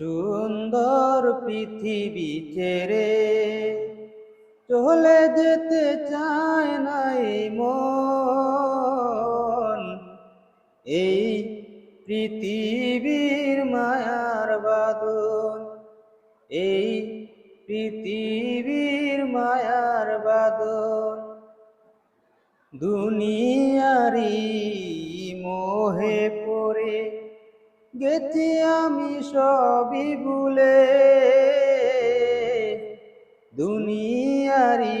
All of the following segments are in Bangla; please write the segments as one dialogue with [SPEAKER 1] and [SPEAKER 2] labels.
[SPEAKER 1] সুন্দর পৃথিবী ছেড়ে চলে যেতে চায় নাই মন। এই পৃথিবীর মায়ার বাদন এই পৃথিবীর মায়ার বাদন দুনিয়ারি মোহে পড়ে গেছি আমি সবই ভুলে। দুনিয়ারি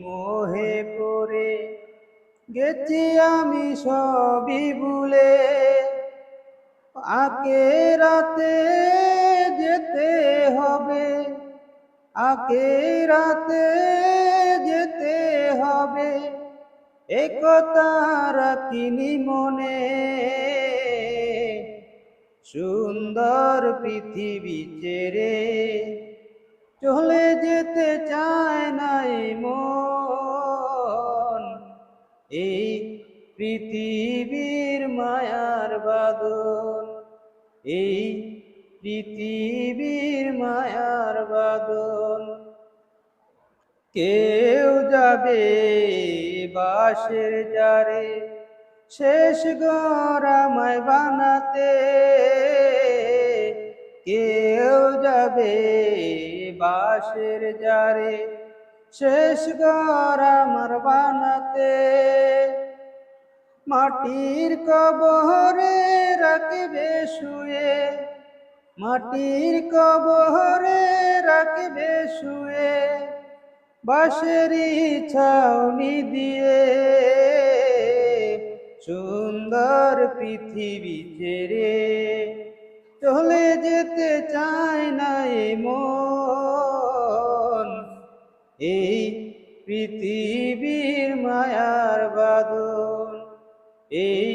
[SPEAKER 1] মোহে পড়ে। গেছি আমি সবই ভুলে। আকে রাতে যেতে হবে, আকে রাতে যেতে হবে। একতা রাখিনি মনে। সুন্দর পৃথিবী ছেড়ে চলে যেতে চায় নাই মন। এই পৃথিবীর মায়ার বাদন, এই পৃথিবীর মায়ার বাদন। কেউ যাবে বাসের জারে শেষ গরামায় বানাতে। কেউ যাবে বাসের জারে। শেষ গরামার বানাতে। মাটির কবরে রাখবে শুয়ে। মাটির কবরে রাখবে শুয়ে। বাঁশেরই ছাউনি দিয়ে। সুন্দর পৃথিবী ছেড়ে চলে যেতে চায় নাই মন। এই পৃথিবীর মায়ার বাদন এই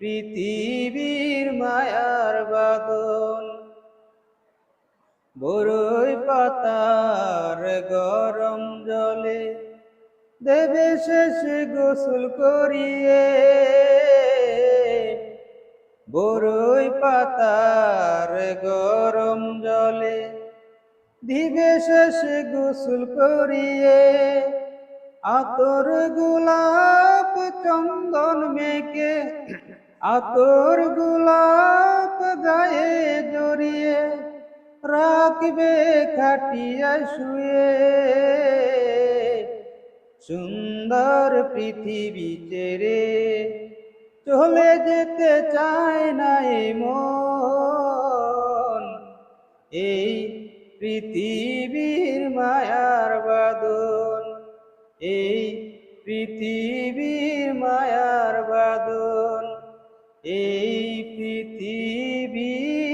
[SPEAKER 1] পৃথিবীর মায়ার বাদন বড়ই পাতার গরম জলে দেবে শেষ গোসল করিয়ে। বড়ই পাতার গরম জলে দিবে শেষ গোসল করিয়ে। আতর গোলাপ চন্দন মেকে আতর গোলাপ গায়ে জড়িয়ে, রাখবে খাটিয়া শুয়ে। সুন্দর পৃথিবী ছেড়ে চলে যেতে চায় নাই মন। এই পৃথিবীর মায়ার বাদন এই পৃথিবীর মায়ার বাদন এই পৃথিবী